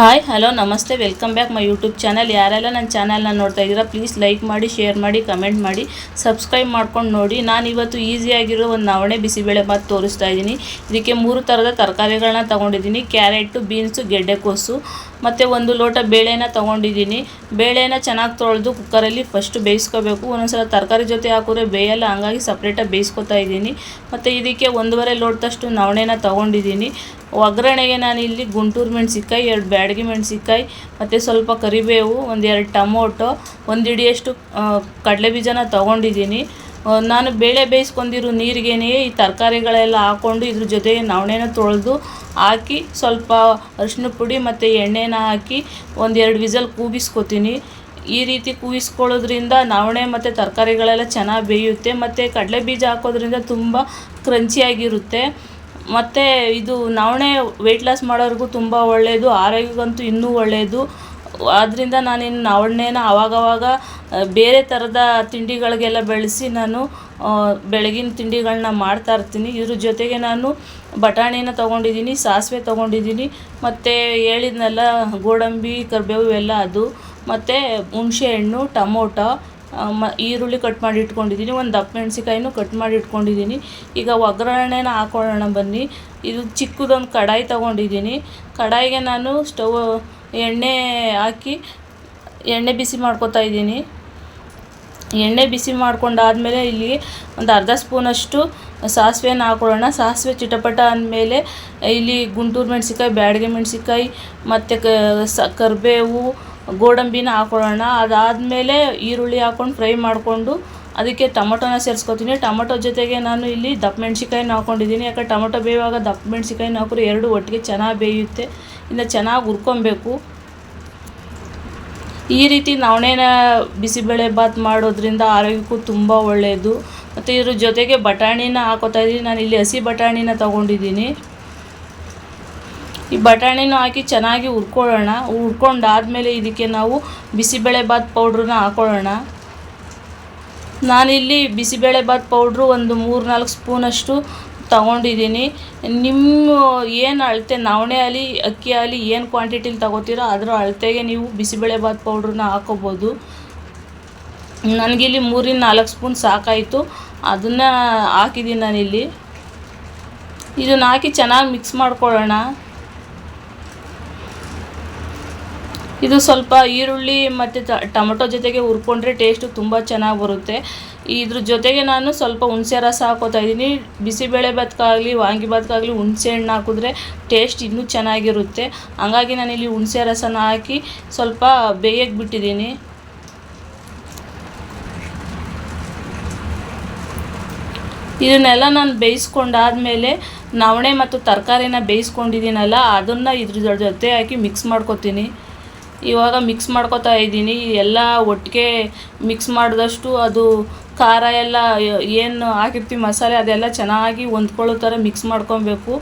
Hi, hello, ನಮಸ್ತೆ, welcome back my YouTube channel. ಯಾರೆಲ್ಲ ನನ್ನ ಚಾನಲ್ನ ನೋಡ್ತಾ ಇದ್ದೀರಾ, ಪ್ಲೀಸ್ ಲೈಕ್ ಮಾಡಿ, ಶೇರ್ ಮಾಡಿ, ಕಮೆಂಟ್ ಮಾಡಿ, ಸಬ್ಸ್ಕ್ರೈಬ್ ಮಾಡ್ಕೊಂಡು ನೋಡಿ. ನಾನು ಇವತ್ತು ಈಸಿಯಾಗಿರೋ ಒಂದು ನವಣೆ ಬಿಸಿಬೇಳೆ ಭಾತ್ ತೋರಿಸ್ತಾ ಇದ್ದೀನಿ. ಇದಕ್ಕೆ ಮೂರು ಥರದ ತರಕಾರಿಗಳನ್ನ ತೊಗೊಂಡಿದ್ದೀನಿ. ಕ್ಯಾರೆಟು, ಬೀನ್ಸು ಗೆಡ್ಡೆಕೋಸು ಮತ್ತು ಒಂದು ಲೋಟ ಬೇಳೆನ ತೊಗೊಂಡಿದ್ದೀನಿ. ಬೇಳೆನ ಚೆನ್ನಾಗಿ ತೊಳೆದು ಕುಕ್ಕರಲ್ಲಿ ಫಸ್ಟ್ ಬೇಯಿಸ್ಕೋಬೇಕು. ಒಂದೊಂದ್ಸಲ ತರಕಾರಿ ಜೊತೆ ಹಾಕಿದ್ರೆ ಬೇಯಲ್ಲ, ಹಂಗಾಗಿ ಸಪ್ರೇಟಾಗಿ ಬೇಯಿಸ್ಕೊತಾ ಇದ್ದೀನಿ. ಮತ್ತು ಇದಕ್ಕೆ ಒಂದೂವರೆ ಲೋಟದಷ್ಟು ನವಣೆನ ತೊಗೊಂಡಿದ್ದೀನಿ. ಒಗ್ಗರಣೆಗೆ ನಾನು ಇಲ್ಲಿ ಗುಂಟೂರು ಮೆಣಸಿನ್ಕಾಯಿ, ಎರಡು ಬ್ಯಾಡಗಿ ಮೆಣಸಿನ್ಕಾಯಿ, ಮತ್ತು ಸ್ವಲ್ಪ ಕರಿಬೇವು, ಒಂದೆರಡು ಟಮೋಟೊ ಒಂದು ಹಿಡಿಯಷ್ಟು ಕಡಲೆ ಬೀಜನ ತೊಗೊಂಡಿದ್ದೀನಿ. ನಾನು ಬೇಳೆ ಬೇಯಿಸ್ಕೊಂಡಿರೋ ನೀರಿಗೇನೆ ಈ ತರಕಾರಿಗಳೆಲ್ಲ ಹಾಕ್ಕೊಂಡು ಇದ್ರ ಜೊತೆಗೆ ನವಣೆನ ತೊಳೆದು ಹಾಕಿ ಸ್ವಲ್ಪ ಅರಿಶಿನ ಪುಡಿ ಮತ್ತು ಎಣ್ಣೆನ ಹಾಕಿ ಒಂದೆರಡು ವಿಸಲ್ ಕೂಗಿಸ್ಕೊತೀನಿ. ಈ ರೀತಿ ಕೂಗಿಸ್ಕೊಳ್ಳೋದ್ರಿಂದ ನವಣೆ ಮತ್ತು ತರಕಾರಿಗಳೆಲ್ಲ ಚೆನ್ನಾಗಿ ಬೇಯುತ್ತೆ. ಮತ್ತು ಕಡಲೆ ಬೀಜ ಹಾಕೋದ್ರಿಂದ ತುಂಬ ಕ್ರಂಚಿಯಾಗಿರುತ್ತೆ ಮತ್ತು ಇದು ನವಣೆ ವೆಯ್ಟ್ ಲಾಸ್ ಮಾಡೋರಿಗೂ ತುಂಬ ಒಳ್ಳೆಯದು ಆರೋಗ್ಯಕ್ಕಂತೂ ಇನ್ನೂ ಒಳ್ಳೆಯದು ಆದ್ದರಿಂದ ನಾನಿನ್ನು ಅವಳನ್ನೇನ ಆವಾಗವಾಗ ಬೇರೆ ಥರದ ತಿಂಡಿಗಳಿಗೆಲ್ಲ ಬೆಳೆಸಿ ನಾನು ಬೆಳಗಿನ ತಿಂಡಿಗಳನ್ನ ಮಾಡ್ತಾ ಇರ್ತೀನಿ. ಇದ್ರ ಜೊತೆಗೆ ನಾನು ಬಟಾಣಿನ ತೊಗೊಂಡಿದ್ದೀನಿ, ಸಾಸಿವೆ ತೊಗೊಂಡಿದ್ದೀನಿ, ಮತ್ತು ಹೇಳಿದ್ನಲ್ಲ ಗೋಡಂಬಿ, ಕರಿಬೇವು ಎಲ್ಲ ಅದು, ಮತ್ತು ಹುಣಸೆಹಣ್ಣು ಟಮೋಟೊ ಮ, ಈರುಳ್ಳಿ ಕಟ್ ಮಾಡಿ ಇಟ್ಕೊಂಡಿದ್ದೀನಿ, ಒಂದು ದಪ್ಪ ಮೆಣಸಿಕಾಯಿನೂ ಕಟ್ ಮಾಡಿ ಇಟ್ಕೊಂಡಿದ್ದೀನಿ. ಈಗ ಒಗ್ಗರಣೆನ ಹಾಕೊಳ್ಳೋಣ ಬನ್ನಿ. ಇದು ಚಿಕ್ಕದೊಂದು ಕಡಾಯಿ ತೊಗೊಂಡಿದ್ದೀನಿ. ಕಡಾಯಿಗೆ ನಾನು ಸ್ಟವ್ ಎಣ್ಣೆ ಹಾಕಿ ಎಣ್ಣೆ ಬಿಸಿ ಮಾಡ್ಕೊತಾ ಇದ್ದೀನಿ. ಎಣ್ಣೆ ಬಿಸಿ ಮಾಡ್ಕೊಂಡಾದಮೇಲೆ ಇಲ್ಲಿ ಒಂದು ಅರ್ಧ ಸ್ಪೂನಷ್ಟು ಸಾಸಿವೆನ ಹಾಕೊಳ್ಳೋಣ. ಸಾಸಿವೆ ಚಿಟಪಟ ಅಂದಮೇಲೆ ಇಲ್ಲಿ ಗುಂಟೂರು ಮೆಣಸಿಕಾಯಿ ಬ್ಯಾಡಗೆ ಮೆಣಸಿನ್ಕಾಯಿ ಮತ್ತು ಕ ಸ ಕರಿಬೇವು, ಗೋಡಂಬಿನ ಹಾಕೊಳ್ಳೋಣ. ಅದಾದಮೇಲೆ ಈರುಳ್ಳಿ ಹಾಕ್ಕೊಂಡು ಫ್ರೈ ಮಾಡಿಕೊಂಡು ಅದಕ್ಕೆ ಟೊಮೊಟೊನ ಸೇರಿಸ್ಕೊತೀನಿ. ಟೊಮೊಟೊ ಜೊತೆಗೆ ನಾನು ಇಲ್ಲಿ ದಪ್ಪ ಮೆಣಸಿನ್ಕಾಯಿನ ಹಾಕ್ಕೊಂಡಿದ್ದೀನಿ ಯಾಕಂದ್ರೆ ಟೊಮೊಟೊ ಬೇಯುವಾಗ ದಪ್ಪ ಮೆಣಸಿನ್ಕಾಯಿನ ಹಾಕಿದ್ರೆ ಎರಡು ಒಟ್ಟಿಗೆ ಚೆನ್ನಾಗಿ ಬೇಯುತ್ತೆ. ಇನ್ನು ಚೆನ್ನಾಗಿ ಹುರ್ಕೊಬೇಕು. ಈ ರೀತಿ ನವಣೆನ ಬಿಸಿಬೇಳೆ ಬಾತ್ ಮಾಡೋದ್ರಿಂದ ಆರೋಗ್ಯಕ್ಕೂ ತುಂಬ ಒಳ್ಳೆಯದು ಮತ್ತು ಇದ್ರ ಜೊತೆಗೆ ಬಟಾಣಿನ ಹಾಕೋತಾ ಇದ್ದೀನಿ ನಾನು ಇಲ್ಲಿ ಹಸಿ ಬಟಾಣಿನ ತೊಗೊಂಡಿದ್ದೀನಿ ಈ ಬಟಾಣಿನೂ ಹಾಕಿ ಚೆನ್ನಾಗಿ ಹುರ್ಕೊಳ್ಳೋಣ. ಹುರ್ಕೊಂಡಾದಮೇಲೆ ಇದಕ್ಕೆ ನಾವು ಬಿಸಿಬೇಳೆ ಭಾತ್ ಪೌಡ್ರನ್ನ ಹಾಕೊಳ್ಳೋಣ. ನಾನಿಲ್ಲಿ ಬಿಸಿಬೇಳೆ ಬಾತ್ ಪೌಡ್ರು ಒಂದು ಮೂರು ನಾಲ್ಕು ಸ್ಪೂನಷ್ಟು ತಗೊಂಡಿದ್ದೀನಿ. ನಿಮ್ಮ ಏನು ಅಳತೆ ನವಣೆ ಆಗಲಿ ಅಕ್ಕಿ ಆಗಲಿ ಏನು ಕ್ವಾಂಟಿಟಿಲಿ ತಗೋತೀರೋ ಅದರ ಅಳತೆಗೆ ನೀವು ಬಿಸಿಬೇಳೆ ಭಾತ್ ಪೌಡ್ರನ್ನ ಹಾಕೋಬೋದು. ನನಗಿಲ್ಲಿ ಮೂರಿಂದ ನಾಲ್ಕು ಸ್ಪೂನ್ ಸಾಕಾಯಿತು. ಅದನ್ನು ಹಾಕಿದ್ದೀನಿ ನಾನಿಲ್ಲಿ. ಇದನ್ನ ಹಾಕಿ ಚೆನ್ನಾಗಿ ಮಿಕ್ಸ್ ಮಾಡ್ಕೊಳ್ಳೋಣ. ಇದು ಸ್ವಲ್ಪ ಈರುಳ್ಳಿ ಮತ್ತು ಟೊಮೆಟೊ ಜೊತೆಗೆ ಹುರ್ಕೊಂಡ್ರೆ ಟೇಸ್ಟು ತುಂಬ ಚೆನ್ನಾಗಿ ಬರುತ್ತೆ. ಇದ್ರ ಜೊತೆಗೆ ನಾನು ಸ್ವಲ್ಪ ಹುಣಸೆ ರಸ ಹಾಕೋತಾ ಇದ್ದೀನಿ. ಬಿಸಿಬೇಳೆ ಭಾತ್ಕಾಗಲಿ ವಾಂಗಿಭಾತ್ಗಾಗಲಿ ಹುಣಸೆ ಹಣ್ಣು ಹಾಕಿದ್ರೆ ಟೇಸ್ಟ್ ಇನ್ನೂ ಚೆನ್ನಾಗಿರುತ್ತೆ. ಹಂಗಾಗಿ ನಾನಿಲ್ಲಿ ಹುಣಸೆ ರಸನ ಹಾಕಿ ಸ್ವಲ್ಪ ಬೇಯಕ್ಕೆ ಬಿಟ್ಟಿದ್ದೀನಿ. ಇದನ್ನೆಲ್ಲ ನಾನು ಬೇಯಿಸ್ಕೊಂಡಾದ್ಮೇಲೆ ನವಣೆ ಮತ್ತು ತರಕಾರಿನ ಬೇಯಿಸ್ಕೊಂಡಿದ್ದೀನಲ್ಲ, ಅದನ್ನು ಇದ್ರ ಜೊತೆ ಹಾಕಿ ಮಿಕ್ಸ್ ಮಾಡ್ಕೊತೀನಿ. ಇವಾಗ ಮಿಕ್ಸ್ ಮಾಡ್ಕೊತಾ ಇದ್ದೀನಿ. ಎಲ್ಲ ಒಟ್ಟಿಗೆ ಮಿಕ್ಸ್ ಮಾಡಿದಷ್ಟು ಅದು ಖಾರ ಎಲ್ಲ ಏನು ಹಾಕಿರ್ತೀವಿ ಮಸಾಲೆ ಅದೆಲ್ಲ ಚೆನ್ನಾಗಿ ಹೊಂದ್ಕೊಳ್ಳೋ ಥರ ಮಿಕ್ಸ್ ಮಾಡ್ಕೊಬೇಕು.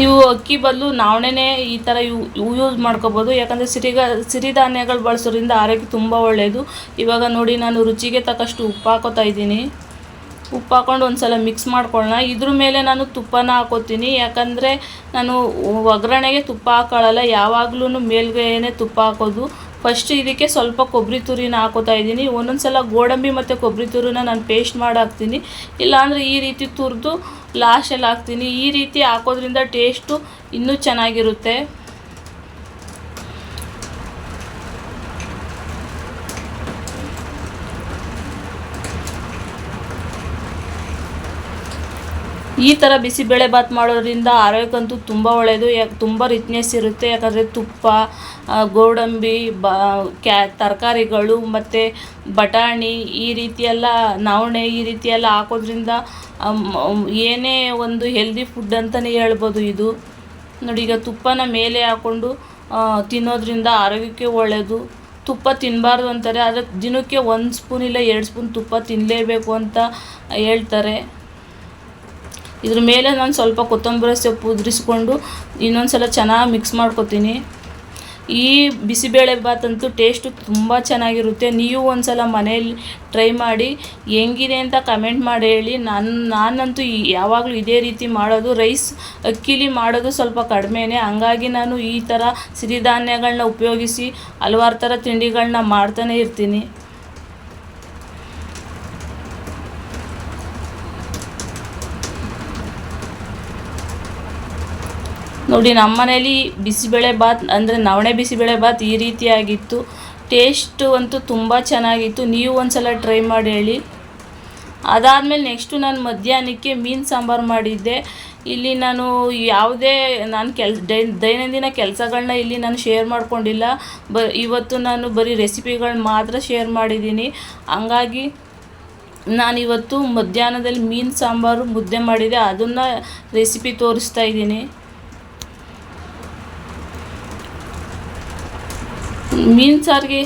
ನೀವು ಅಕ್ಕಿ ಬದಲು ನವಣೆನೇ ಈ ಥರ ಯೂ ಯೂಸ್ ಮಾಡ್ಕೋಬೋದು. ಯಾಕಂದರೆ ಸಿರಿಗ ಸಿರಿಧಾನ್ಯಗಳು ಬಳಸೋದ್ರಿಂದ ಆರೋಗ್ಯ ತುಂಬ ಒಳ್ಳೆಯದು ಇವಾಗ ನೋಡಿ ನಾನು ರುಚಿಗೆ ತಕ್ಕಷ್ಟು ಉಪ್ಪು ಹಾಕೋತಾ ಇದ್ದೀನಿ. ಉಪ್ಪು ಹಾಕೊಂಡು ಒಂದು ಸಲ ಮಿಕ್ಸ್ ಮಾಡ್ಕೊಳ್ಳೋಣ ಇದ್ರ ಮೇಲೆ ನಾನು ತುಪ್ಪನ ಹಾಕೋತೀನಿ. ಯಾಕಂದರೆ ನಾನು ಒಗ್ಗರಣೆಗೆ ತುಪ್ಪ ಹಾಕೊಳ್ಳಲ್ಲ ಯಾವಾಗ್ಲೂ ಮೇಲ್ಗೇನೆ ತುಪ್ಪ ಹಾಕೋದು. ಫಸ್ಟ್ ಇದಕ್ಕೆ ಸ್ವಲ್ಪ ಕೊಬ್ಬರಿ ತುರಿನ ಹಾಕೋತಾ ಇದ್ದೀನಿ. ಒಂದೊಂದು ಸಲ ಗೋಡಂಬಿ ಮತ್ತು ಕೊಬ್ಬರಿ ತುರಿನ ನಾನು ಪೇಸ್ಟ್ ಮಾಡಿ ಹಾಕ್ತೀನಿ. ಇಲ್ಲಾಂದರೆ ಈ ರೀತಿ ತುರಿದು ಲಾಸ್ಟಲ್ಲಿ ಹಾಕ್ತೀನಿ. ಈ ರೀತಿ ಹಾಕೋದ್ರಿಂದ ಟೇಸ್ಟು ಇನ್ನೂ ಚೆನ್ನಾಗಿರುತ್ತೆ. ಈ ಥರ ಬಿಸಿಬೇಳೆ ಬಾತ್ ಮಾಡೋದ್ರಿಂದ ಆರೋಗ್ಯಕ್ಕಂತೂ ತುಂಬ ಒಳ್ಳೆಯದು ಯಾಕೆ ತುಂಬ ರಿಚ್ನೆಸ್ ಇರುತ್ತೆ. ಯಾಕಂದರೆ ತುಪ್ಪ ಗೋಡಂಬಿ, ಬ, ಕ್ಯಾ, ತರಕಾರಿಗಳು ಮತ್ತು ಬಟಾಣಿ ಈ ರೀತಿಯೆಲ್ಲ, ನವಣೆ ಈ ರೀತಿಯೆಲ್ಲ ಹಾಕೋದ್ರಿಂದ ಏನೇ ಒಂದು ಹೆಲ್ದಿ ಫುಡ್ ಅಂತಲೇ ಹೇಳ್ಬೋದು ಇದು. ನೋಡಿ, ಈಗ ತುಪ್ಪನ ಮೇಲೆ ಹಾಕ್ಕೊಂಡು ತಿನ್ನೋದ್ರಿಂದ ಆರೋಗ್ಯಕ್ಕೆ ಒಳ್ಳೆಯದು ತುಪ್ಪ ತಿನ್ನಬಾರ್ದು ಅಂತಾರೆ. ಆದರೆ ದಿನಕ್ಕೆ ಒಂದು ಸ್ಪೂನ್ ಇಲ್ಲ ಎರಡು ಸ್ಪೂನ್ ತುಪ್ಪ ತಿನ್ನಲೇಬೇಕು ಅಂತ ಹೇಳ್ತಾರೆ. ಇದ್ರ ಮೇಲೆ ನಾನು ಸ್ವಲ್ಪ ಕೊತ್ತಂಬರಿ ಸೊಪ್ಪು ಉದುರಿಸ್ಕೊಂಡು ಇನ್ನೊಂದು ಸಲ ಚೆನ್ನಾಗಿ ಮಿಕ್ಸ್ ಮಾಡ್ಕೊತೀನಿ. ಈ ಬಿಸಿಬೇಳೆ ಅಂತೂ ಟೇಸ್ಟು ತುಂಬ ಚೆನ್ನಾಗಿರುತ್ತೆ. ನೀವು ಒಂದ್ಸಲ ಮನೆಯಲ್ಲಿ ಟ್ರೈ ಮಾಡಿ ಹೆಂಗಿದೆ ಅಂತ ಕಮೆಂಟ್ ಮಾಡಿ ಹೇಳಿ. ನಾನು, ನಾನಂತೂ ಯಾವಾಗಲೂ ಇದೇ ರೀತಿ ಮಾಡೋದು. ರೈಸ್ ಅಕ್ಕಿಲಿ ಮಾಡೋದು ಸ್ವಲ್ಪ ಕಡಿಮೆನೇ. ಹಂಗಾಗಿ ನಾನು ಈ ಥರ ಸಿರಿಧಾನ್ಯಗಳನ್ನ ಉಪಯೋಗಿಸಿ ಹಲವಾರು ಥರ ತಿಂಡಿಗಳನ್ನ ಮಾಡ್ತಾನೆ ಇರ್ತೀನಿ. ನೋಡಿ ನಮ್ಮ ಮನೇಲಿ ಬಿಸಿಬೇಳೆ ಬಾತ್, ಅಂದರೆ ನವಣೆ ಬಿಸಿಬೇಳೆ ಬಾತ್ ಈ ರೀತಿಯಾಗಿತ್ತು. ಟೇಸ್ಟು ಅಂತೂ ತುಂಬ ಚೆನ್ನಾಗಿತ್ತು. ನೀವು ಒಂದ್ಸಲ ಟ್ರೈ ಮಾಡಿ ಹೇಳಿ. ಅದಾದಮೇಲೆ ನೆಕ್ಸ್ಟು ನಾನು ಮಧ್ಯಾಹ್ನಕ್ಕೆ ಮೀನು ಸಾಂಬಾರು ಮಾಡಿದ್ದೆ. ಇಲ್ಲಿ ನಾನು ಯಾವುದೇ ನಾನು ಕೆಲ್ ದೈನಂದಿನ ಕೆಲಸಗಳನ್ನ ಇಲ್ಲಿ ನಾನು ಶೇರ್ ಮಾಡ್ಕೊಂಡಿಲ್ಲ. ಬ, ಇವತ್ತು ನಾನು ಬರೀ ರೆಸಿಪಿಗಳನ್ನ ಮಾತ್ರ ಶೇರ್ ಮಾಡಿದ್ದೀನಿ. ಹಂಗಾಗಿ ನಾನಿವತ್ತು ಮಧ್ಯಾಹ್ನದಲ್ಲಿ ಮೀನು ಸಾಂಬಾರು ಮುದ್ದೆ ಮಾಡಿದೆ. ಅದನ್ನು ರೆಸಿಪಿ ತೋರಿಸ್ತಾ ಇದ್ದೀನಿ. ಮೀನು ಸಾರಿಗೆ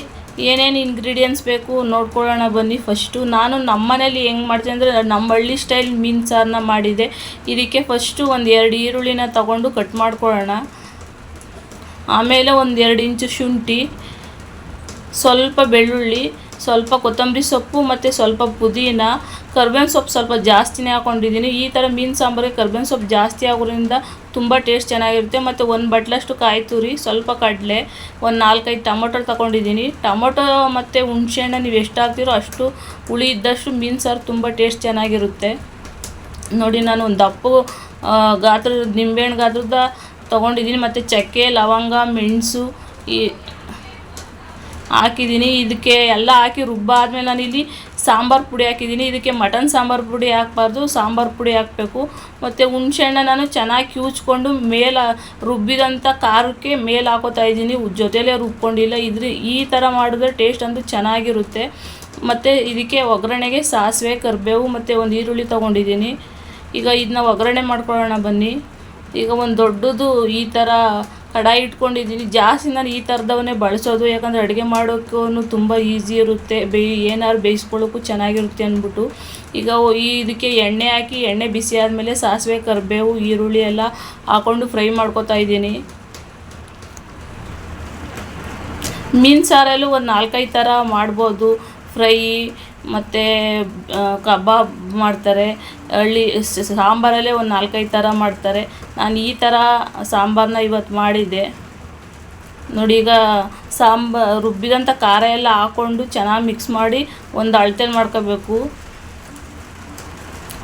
ಏನೇನು ಇಂಗ್ರೀಡಿಯೆಂಟ್ಸ್ ಬೇಕು ನೋಡ್ಕೊಳ್ಳೋಣ ಬನ್ನಿ. ಫಸ್ಟು ನಾನು ನಮ್ಮ ಮನೇಲಿ ಹೆಂಗೆ ಮಾಡ್ತೀನಿ ಅಂದರೆ ನಮ್ಮ ಹಳ್ಳಿ ಸ್ಟೈಲ್ ಮೀನು ಸಾರನ್ನ ಮಾಡಿದೆ. ಇದಕ್ಕೆ ಫಸ್ಟು ಒಂದು ಎರಡು ಈರುಳ್ಳಿನ ತಗೊಂಡು ಕಟ್ ಮಾಡ್ಕೊಳ್ಳೋಣ. ಆಮೇಲೆ ಒಂದು ಎರಡು ಇಂಚು ಶುಂಠಿ, ಸ್ವಲ್ಪ ಬೆಳ್ಳುಳ್ಳಿ, ಸ್ವಲ್ಪ ಕೊತ್ತಂಬರಿ ಸೊಪ್ಪು ಮತ್ತು ಸ್ವಲ್ಪ ಪುದೀನ, ಕರ್ಬೇವಿನ ಸೊಪ್ಪು ಸ್ವಲ್ಪ ಜಾಸ್ತಿನೇ ಹಾಕ್ಕೊಂಡಿದ್ದೀನಿ ಈ ಥರ ಮೀನು ಸಾಂಬಾರಿಗೆ ಕರ್ಬೇವಿನ ಸೊಪ್ಪು ಜಾಸ್ತಿ ಆಗೋದ್ರಿಂದ ತುಂಬ ಟೇಸ್ಟ್ ಚೆನ್ನಾಗಿರುತ್ತೆ. ಮತ್ತು ಒಂದು ಬಟ್ಲಷ್ಟು ಕಾಯಿ ತುರಿ, ಸ್ವಲ್ಪ ಕಡಲೆ, ಒಂದು ನಾಲ್ಕೈದು ಟೊಮೊಟೊ ತಗೊಂಡಿದ್ದೀನಿ. ಟೊಮೊಟೊ ಮತ್ತು ಹುಣಸೆಹಣ್ಣು ನೀವು ಎಷ್ಟು ಹಾಕ್ತೀರೋ ಅಷ್ಟು ಹುಳಿ ಇದ್ದಷ್ಟು ಮೀನು ಸಾರು ತುಂಬ ಟೇಸ್ಟ್ ಚೆನ್ನಾಗಿರುತ್ತೆ. ನೋಡಿ ನಾನು ಒಂದು ದಪ್ಪು ಗಾತ್ರದ ನಿಂಬೆಹಣ್ಣು ಗಾತ್ರದ ತೊಗೊಂಡಿದ್ದೀನಿ. ಮತ್ತು ಚಕ್ಕೆ, ಲವಂಗ, ಮೆಣಸು, ಈ ಹಾಕಿದ್ದೀನಿ. ಇದಕ್ಕೆ ಎಲ್ಲ ಹಾಕಿ ರುಬ್ಬಾದ್ಮೇಲೆ ನಾನಿಲ್ಲಿ ಸಾಂಬಾರು ಪುಡಿ ಹಾಕಿದ್ದೀನಿ. ಇದಕ್ಕೆ ಮಟನ್ ಸಾಂಬಾರು ಪುಡಿ ಹಾಕಬಾರ್ದು. ಸಾಂಬಾರು ಪುಡಿ ಹಾಕಬೇಕು. ಮತ್ತು ಹುಣ್ಸೆಹಣ್ಣ ನಾನು ಚೆನ್ನಾಗಿ ಕಿವುಚ್ಕೊಂಡು ಮೇಲೆ ರುಬ್ಬಿದಂಥ ಖಾರಕ್ಕೆ ಮೇಲೆ ಹಾಕೋತಾ ಇದ್ದೀನಿ. ಜೊತೆಲೇ ರುಬ್ಕೊಂಡಿಲ್ಲ. ಇದ್ರ ಈ ಥರ ಮಾಡಿದ್ರೆ ಟೇಸ್ಟ್ ಅಂತೂ ಚೆನ್ನಾಗಿರುತ್ತೆ. ಮತ್ತು ಇದಕ್ಕೆ ಒಗ್ಗರಣೆಗೆ ಸಾಸಿವೆ, ಕರಿಬೇವು ಮತ್ತು ಒಂದು ಈರುಳ್ಳಿ ತೊಗೊಂಡಿದ್ದೀನಿ. ಈಗ ಇದನ್ನ ಒಗ್ಗರಣೆ ಮಾಡ್ಕೊಳ್ಳೋಣ ಬನ್ನಿ. ಈಗ ಒಂದು ದೊಡ್ಡದು ಈ ಥರ ಕಡಾಯಿ ಇಟ್ಕೊಂಡಿದ್ದೀನಿ. ಜಾಸ್ತಿ ನಾನು ಈ ಥರದವನ್ನೇ ಬಳಸೋದು, ಯಾಕಂದರೆ ಅಡುಗೆ ಮಾಡೋಕ್ಕೂ ತುಂಬ ಈಸಿ ಇರುತ್ತೆ. ಬೇಯ್ ಏನಾದ್ರು ಬೇಯಿಸ್ಕೊಳ್ಳೋಕ್ಕೂ ಚೆನ್ನಾಗಿರುತ್ತೆ ಅಂದ್ಬಿಟ್ಟು. ಈಗ ಈ ಇದಕ್ಕೆ ಎಣ್ಣೆ ಹಾಕಿ, ಎಣ್ಣೆ ಬಿಸಿ ಆದಮೇಲೆ ಸಾಸಿವೆ, ಕರಿಬೇವು, ಈರುಳ್ಳಿ ಎಲ್ಲ ಹಾಕ್ಕೊಂಡು ಫ್ರೈ ಮಾಡ್ಕೊತಾ ಇದ್ದೀನಿ. ಮೀನು ಸಾರಲ್ಲೂ ಒಂದು ನಾಲ್ಕೈದು ಥರ ಮಾಡ್ಬೋದು. ಫ್ರೈ ಮತ್ತು ಕಬಾಬ್ ಮಾಡ್ತಾರೆ. ಹಳ್ಳಿ ಸಾಂಬಾರಲ್ಲೇ ಒಂದು ನಾಲ್ಕೈದು ಥರ ಮಾಡ್ತಾರೆ. ನಾನು ಈ ಥರ ಸಾಂಬಾರನ್ನ ಇವತ್ತು ಮಾಡಿದ್ದೆ. ನೋಡಿ ಈಗ ಸಾಂಬ ರುಬ್ಬಿದಂಥ ಖಾರ ಎಲ್ಲ ಹಾಕ್ಕೊಂಡು ಚೆನ್ನಾಗಿ ಮಿಕ್ಸ್ ಮಾಡಿ ಒಂದು ಅಳತೆಲಿ ಮಾಡ್ಕೋಬೇಕು.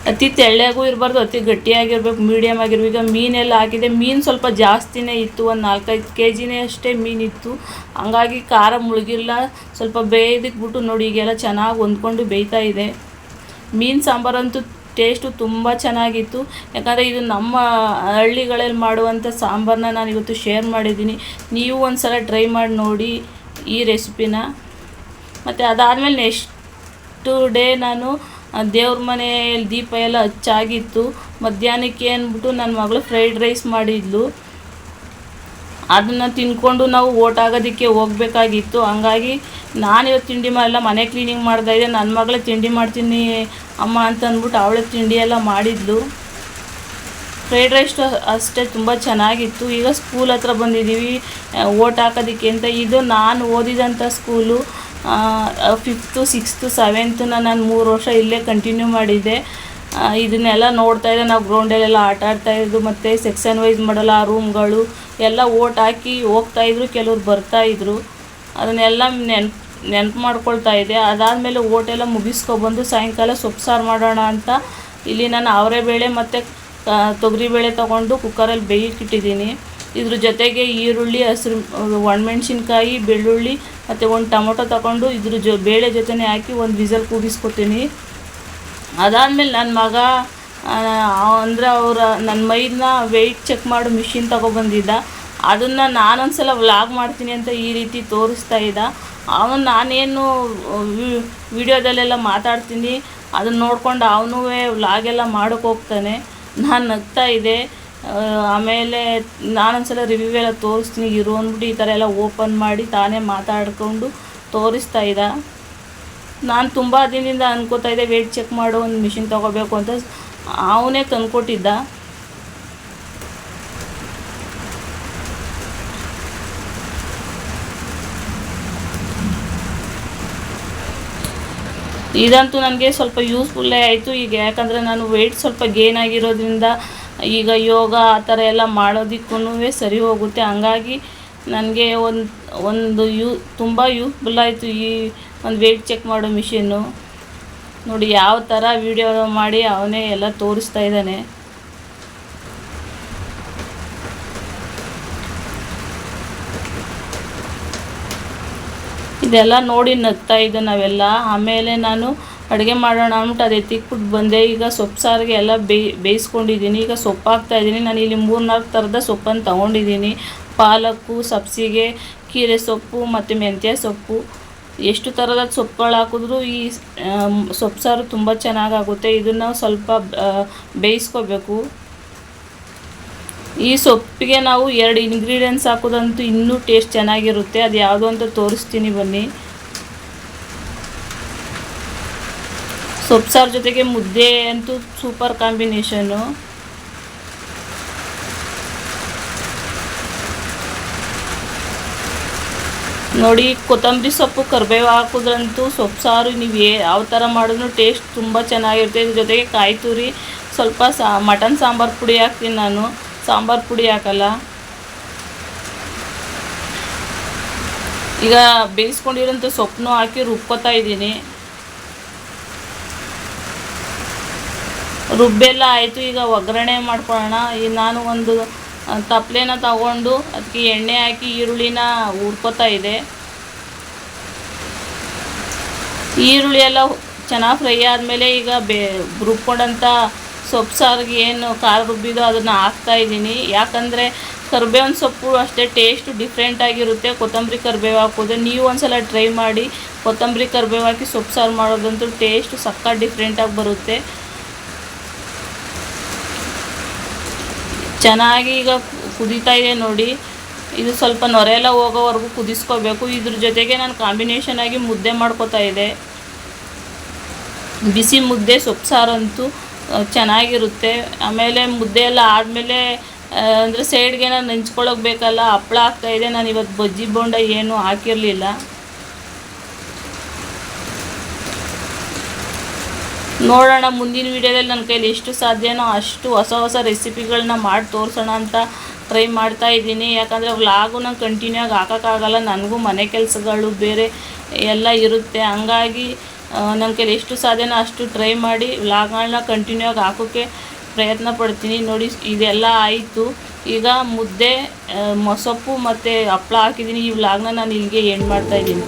ಅತಿ ತೆಳ್ಳಗೂ ಇರಬಾರ್ದು, ಅತಿ ಗಟ್ಟಿಯಾಗಿರ್ಬೇಕು ಮೀಡಿಯಮ್ ಆಗಿರ್ಬೇಕು. ಈಗ ಮೀನೆಲ್ಲ ಹಾಕಿದೆ ಮೀನು ಸ್ವಲ್ಪ ಜಾಸ್ತಿನೇ ಇತ್ತು, ಒಂದು ನಾಲ್ಕೈದು ಕೆ ಜಿನೇ ಅಷ್ಟೇ ಮೀನಿತ್ತು ಹಂಗಾಗಿ ಖಾರ ಮುಳುಗಿಲ್ಲ, ಸ್ವಲ್ಪ ಬೇಯ್ದಿಕ್ಬಿಟ್ಟು ನೋಡಿ, ಈಗೆಲ್ಲ ಚೆನ್ನಾಗಿ ಹೊಂದ್ಕೊಂಡು ಬೇಯ್ತಾ ಇದೆ. ಮೀನು ಸಾಂಬಾರಂತೂ ಟೇಸ್ಟು ತುಂಬ ಚೆನ್ನಾಗಿತ್ತು. ಯಾಕಂದರೆ ಇದು ನಮ್ಮ ಹಳ್ಳಿಗಳಲ್ಲಿ ಮಾಡುವಂಥ ಸಾಂಬಾರನ್ನ ನಾನು ಇವತ್ತು ಶೇರ್ ಮಾಡಿದ್ದೀನಿ. ನೀವು ಒಂದು ಸಲ ಟ್ರೈ ಮಾಡಿ ನೋಡಿ ಈ ರೆಸಿಪಿನ ಮತ್ತು ಅದಾದಮೇಲೆ ನೆಕ್ಸ್ಟ್ ಡೇ ನಾನು ದೇವ್ರ ಮನೆಯಲ್ಲಿ ದೀಪ ಎಲ್ಲ ಹಚ್ಚಾಗಿತ್ತು. ಮಧ್ಯಾಹ್ನಕ್ಕೆ ಅಂದ್ಬಿಟ್ಟು ನನ್ನ ಮಗಳು ಫ್ರೈಡ್ ರೈಸ್ ಮಾಡಿದ್ಲು. ಅದನ್ನು ತಿನ್ಕೊಂಡು ನಾವು ಓಟ್ ಆಗೋದಕ್ಕೆ ಹೋಗ್ಬೇಕಾಗಿತ್ತು. ಹಂಗಾಗಿ ನಾನು ಇವತ್ತು ತಿಂಡಿ ಮಾಡಲ್ಲ ಮನೆ ಕ್ಲೀನಿಂಗ್ ಮಾಡ್ತಾ ಇದ್ದೆ. ನನ್ನ ಮಗಳು ತಿಂಡಿ ಮಾಡ್ತೀನಿ ಅಮ್ಮ ಅಂತ ಅಂದ್ಬಿಟ್ಟು ಅವಳೇ ತಿಂಡಿ ಎಲ್ಲ ಮಾಡಿದ್ಲು. ಫ್ರೈಡ್ ರೈಸ್ ಅಷ್ಟೇ ತುಂಬ ಚೆನ್ನಾಗಿತ್ತು. ಈಗ ಸ್ಕೂಲ್ ಹತ್ರ ಬಂದಿದ್ದೀವಿ. ಓಟ್ ಹಾಕೋದಕ್ಕೆ ಅಂತ. ಇದು ನಾನು ಓದಿದಂಥ ಸ್ಕೂಲು ಫಿಫ್ತು ಸಿಕ್ಸ್ತು ಸೆವೆಂತನ ನಾನು ಮೂರು ವರ್ಷ ಇಲ್ಲೇ ಕಂಟಿನ್ಯೂ ಮಾಡಿದ್ದೆ. ಇದನ್ನೆಲ್ಲ ನೋಡ್ತಾ ಇದ್ದೆ. ನಾವು ಗ್ರೌಂಡಲ್ಲೆಲ್ಲ ಆಟ ಆಡ್ತಾ ಇದ್ದು ಮತ್ತು ಸೆಕ್ಷನ್ ವೈಸ್ ಮಾಡಲ್ಲ, ಆ ರೂಮ್ಗಳು ಎಲ್ಲ ಓಟ್ ಹಾಕಿ ಹೋಗ್ತಾಯಿದ್ರು ಕೆಲವ್ರು ಬರ್ತಾಯಿದ್ರು ಅದನ್ನೆಲ್ಲ ನೆನ್ಪು ನೆನ್ಪು ಮಾಡ್ಕೊಳ್ತಾ ಇದ್ದೆ. ಅದಾದಮೇಲೆ ಓಟೆಲ್ಲ ಮುಗಿಸ್ಕೊಬಂದು ಸಾಯಂಕಾಲ ಸೊಪ್ಪು ಸಾರು ಮಾಡೋಣ ಅಂತ ಇಲ್ಲಿ ನಾನು ಅವರೆಬೇಳೆ ಮತ್ತು ತೊಗರಿಬೇಳೆ ತೊಗೊಂಡು ಕುಕ್ಕರಲ್ಲಿ ಬೇಯಕ್ಕಿಟ್ಟಿದ್ದೀನಿ ಇದ್ರ ಜೊತೆಗೆ ಈರುಳ್ಳಿ, ಹಸಿರು ಒಣಮೆಣ್ಸಿನ್ಕಾಯಿ, ಬೆಳ್ಳುಳ್ಳಿ, ಮತ್ತು ಒಂದು ಟೊಮೊಟೊ ತಗೊಂಡು ಇದ್ರ ಜೊ, ಬೇಳೆ ಜೊತೆನೆ ಹಾಕಿ ಒಂದು ವಿಸಲ್ ಕೂಗಿಸ್ಕೊತೀನಿ. ಅದಾದಮೇಲೆ ನನ್ನ ಮಗ ಅಂದರೆ ಅವರ ನನ್ನ ಮೈದನ್ನ ವೆಯ್ಟ್ ಚೆಕ್ ಮಾಡೋ ಮಿಷಿನ್ ತಗೊಬಂದಿದ್ದ. ಅದನ್ನು ನಾನೊಂದ್ಸಲ ವ್ಲಾಗ್ ಮಾಡ್ತೀನಿ ಅಂತ ಈ ರೀತಿ ತೋರಿಸ್ತಾ ಇದ್ದ. ಅವನು ನಾನೇನು ವಿಡಿಯೋದಲ್ಲೆಲ್ಲ ಮಾತಾಡ್ತೀನಿ. ಅದನ್ನ ನೋಡ್ಕೊಂಡು ಅವನೂ ವ್ಲಾಗೆಲ್ಲ ಮಾಡೋಕೆ ಹೋಗ್ತಾನೆ. ನಾನು ನಗ್ತಾ ಇದ್ದೆ. ಆಮೇಲೆ ನಾನೊಂದ್ಸಲ ರಿವ್ಯೂ ಎಲ್ಲ ತೋರಿಸ್ತೀನಿ, ಇರೋ ಅಂದ್ಬಿಟ್ಟು ಈ ಥರ ಎಲ್ಲ ಓಪನ್ ಮಾಡಿ ತಾನೇ ಮಾತಾಡಿಕೊಂಡು ತೋರಿಸ್ತಾ ಇದ್ದ. ನಾನು ತುಂಬ ದಿನದಿಂದ ಅನ್ಕೋತಾ ಇದ್ದೆ ವೆಯ್ಟ್ ಚೆಕ್ ಮಾಡೋ, ಒಂದು ಮಿಷಿನ್ ತೊಗೋಬೇಕು ಅಂತ. ಅವನೇ ತಂದುಕೊಟ್ಟಿದ್ದ. ಇದಂತೂ ನನಗೆ ಸ್ವಲ್ಪ ಯೂಸ್ಫುಲ್ಲೇ ಆಯಿತು. ಈಗ ಯಾಕಂದರೆ ನಾನು ವೆಯ್ಟ್ ಸ್ವಲ್ಪ ಗೇನ್ ಆಗಿರೋದ್ರಿಂದ ಈಗ ಯೋಗ ಆ ಥರ ಎಲ್ಲ ಮಾಡೋದಕ್ಕೂ ಸರಿ ಹೋಗುತ್ತೆ. ಹಂಗಾಗಿ ನನಗೆ ಒಂದು ಒಂದು ಯೂ, ತುಂಬ ಯೂಸ್ಫುಲ್ ಆಯಿತು ಈ ಒಂದು ವೆಯ್ಟ್ ಚೆಕ್ ಮಾಡೋ ಮಿಷಿನ್ನು. ನೋಡಿ ಯಾವ ಥರ ವಿಡಿಯೋ ಮಾಡಿ ಅವನೇ ಎಲ್ಲ ತೋರಿಸ್ತಾ ಇದ್ದಾನೆ. ಇದೆಲ್ಲ ನೋಡಿ ನಗ್ತಾ ಇದ್ದೆ ನಾವೆಲ್ಲ. ಆಮೇಲೆ ನಾನು ಅಡುಗೆ ಮಾಡೋಣ ಅಂದ್ಬಿಟ್ಟು ಅದೇ ಎತ್ತಿಕ್ಬಿಟ್ಟು ಬಂದೆ. ಈಗ ಸೊಪ್ಪು ಸಾರಿಗೆ ಎಲ್ಲ ಬೇಯ್, ಬೇಯಿಸ್ಕೊಂಡಿದ್ದೀನಿ. ಈಗ ಸೊಪ್ಪು ಹಾಕ್ತಾ ಇದ್ದೀನಿ. ನಾನು ಇಲ್ಲಿ ಮೂರು ನಾಲ್ಕು ಥರದ ಸೊಪ್ಪನ್ನು ತೊಗೊಂಡಿದ್ದೀನಿ. ಪಾಲಕ್ಕು, ಸಬ್ಸಿಗೆ, ಕೀರೆ ಸೊಪ್ಪು ಮತ್ತು ಮೆಂತ್ಯ ಸೊಪ್ಪು. ಎಷ್ಟು ಥರದ ಸೊಪ್ಪುಗಳು ಹಾಕಿದ್ರೂ ಈ ಸೊಪ್ಪು ಸಾರು ತುಂಬ ಚೆನ್ನಾಗಾಗುತ್ತೆ. ಇದನ್ನು ಸ್ವಲ್ಪ ಬೇಯಿಸ್ಕೋಬೇಕು. ಈ ಸೊಪ್ಪಿಗೆ ನಾವು ಎರಡು ಇಂಗ್ರೀಡಿಯೆಂಟ್ಸ್ ಹಾಕೋದಂತೂ ಇನ್ನೂ ಟೇಸ್ಟ್ ಚೆನ್ನಾಗಿರುತ್ತೆ. ಅದು ಯಾವುದು ಅಂತ ತೋರಿಸ್ತೀನಿ ಬನ್ನಿ. ಸೊಪ್ಪು ಸಾರು ಜೊತೆಗೆ ಮುದ್ದೆ ಅಂತೂ ಸೂಪರ್ ಕಾಂಬಿನೇಷನ್ನು ನೋಡಿ, ಕೊತ್ತಂಬರಿ ಸೊಪ್ಪು ಕರಿಬೇವು ಹಾಕಿದ್ರಂತೂ ಸೊಪ್ಪು ಸಾರು ನೀವು ಏ ಯಾವ ಥರ ಮಾಡಿದ್ರು ಟೇಸ್ಟ್ ತುಂಬ ಚೆನ್ನಾಗಿರುತ್ತೆ. ಇದ್ರ ಜೊತೆಗೆ ಕಾಯಿ ತುರಿ, ಸ್ವಲ್ಪ ಸಾ ಮಟನ್ ಸಾಂಬಾರು ಪುಡಿ ಹಾಕ್ತೀನಿ ನಾನು. ಸಾಂಬಾರು ಪುಡಿ ಹಾಕಲ್ಲ. ಈಗ ಬೇಯಿಸ್ಕೊಂಡಿರೋಂಥ ಸೊಪ್ಪನ್ನೂ ಹಾಕಿ ರುಬ್ಕೋತಾ ಇದ್ದೀನಿ. ರುಬ್ಬೆಲ್ಲ ಆಯಿತು, ಈಗ ಒಗ್ಗರಣೆ ಮಾಡ್ಕೊಳ್ಳೋಣ. ಈ ನಾನು ಒಂದು ತಪ್ಲೆನ ತಗೊಂಡು ಅದಕ್ಕೆ ಎಣ್ಣೆ ಹಾಕಿ ಈರುಳ್ಳಿನ ಹುರ್ಕೋತಾ ಇದೆ ಈರುಳ್ಳಿ ಎಲ್ಲ ಚೆನ್ನಾಗಿ ಫ್ರೈ ಆದಮೇಲೆ ಈಗ ಬೇ, ರುಬ್ಕೊಂಡಂಥ ಸೊಪ್ಪು ಸಾರಿಗೆ ಏನು ಖಾರ ರುಬ್ಬಿದೋ ಅದನ್ನು ಹಾಕ್ತಾ ಇದ್ದೀನಿ. ಯಾಕಂದರೆ ಕರ್ಬೇವಿನ ಸೊಪ್ಪು ಅಷ್ಟೇ ಟೇಸ್ಟ್ ಡಿಫ್ರೆಂಟಾಗಿರುತ್ತೆ ಕೊತ್ತಂಬರಿ ಕರ್ಬೇವು ಹಾಕೋದು ನೀವು ಒಂದ್ಸಲ ಟ್ರೈ ಮಾಡಿ ಕೊತ್ತಂಬರಿ ಕರ್ಬೇವು ಹಾಕಿ ಸೊಪ್ಪು ಸಾರು ಮಾಡೋದಂತೂ ಟೇಸ್ಟ್ ಸಕ್ಕ ಡಿಫ್ರೆಂಟಾಗಿ ಬರುತ್ತೆ. ಚೆನ್ನಾಗಿ ಈಗ ಕುದೀತಾ ಇದೆ ನೋಡಿ. ಇದು ಸ್ವಲ್ಪ ನೊರೆ ಹೋಗೋವರೆಗೂ ಕುದಿಸ್ಕೋಬೇಕು. ಇದ್ರ ಜೊತೆಗೆ ನಾನು ಕಾಂಬಿನೇಷನ್ ಆಗಿ ಮುದ್ದೆ ಮಾಡ್ಕೋತಾ ಇದೆ. ಬಿಸಿ ಮುದ್ದೆ, ಸೊಪ್ಪು ಸಾರಂತೂ ಚೆನ್ನಾಗಿರುತ್ತೆ. ಆಮೇಲೆ ಮುದ್ದೆ ಎಲ್ಲ ಆದಮೇಲೆ ಅಂದರೆ ಸೈಡ್ಗೆ ನಾನು ನೆಂಚ್ಕೊಳ್ಳೋಕೆ ಬೇಕಲ್ಲ ಹಪ್ಪಳ ಹಾಕ್ತಾಯಿದೆ ನಾನು ಇವತ್ತು ಬಜ್ಜಿ ಬೋಂಡ ಏನು ಹಾಕಿರಲಿಲ್ಲ. ನೋಡೋಣ, ಮುಂದಿನ ವೀಡಿಯೋದಲ್ಲಿ ನನ್ನ ಕೈಲಿ ಎಷ್ಟು ಸಾಧ್ಯನೋ ಅಷ್ಟು ಹೊಸ ಹೊಸ ರೆಸಿಪಿಗಳನ್ನ ಮಾಡಿ ತೋರಿಸೋಣ ಅಂತ ಟ್ರೈ ಮಾಡ್ತಾ ಇದ್ದೀನಿ. ಯಾಕಂದರೆ ವ್ಲಾಗು ನಾನು ಕಂಟಿನ್ಯೂ ಆಗಿ ಹಾಕೋಕ್ಕಾಗಲ್ಲ, ನನಗೂ ಮನೆ ಕೆಲಸಗಳು ಬೇರೆ ಎಲ್ಲ ಇರುತ್ತೆ. ಹಂಗಾಗಿ ನನ್ನ ಕೈಲಿ ಎಷ್ಟು ಸಾಧ್ಯನೋ ಅಷ್ಟು ಟ್ರೈ ಮಾಡಿ ವ್ಲಾಗ್ಗಳನ್ನ ಕಂಟಿನ್ಯೂ ಆಗಿ ಹಾಕೋಕ್ಕೆ ಪ್ರಯತ್ನ ಪಡ್ತೀನಿ. ನೋಡಿ, ಇದೆಲ್ಲ ಆಯಿತು. ಈಗ ಮುದ್ದೆ ಮೊಸಪ್ಪು ಮತ್ತು ಹಪ್ಪಳ ಹಾಕಿದ್ದೀನಿ. ಈ ವ್ಲಾಗ್ನ ನಾನು ಇಲ್ಲಿಗೆ ಎಂಡ್ ಮಾಡ್ತಾಯಿದ್ದೀನಿ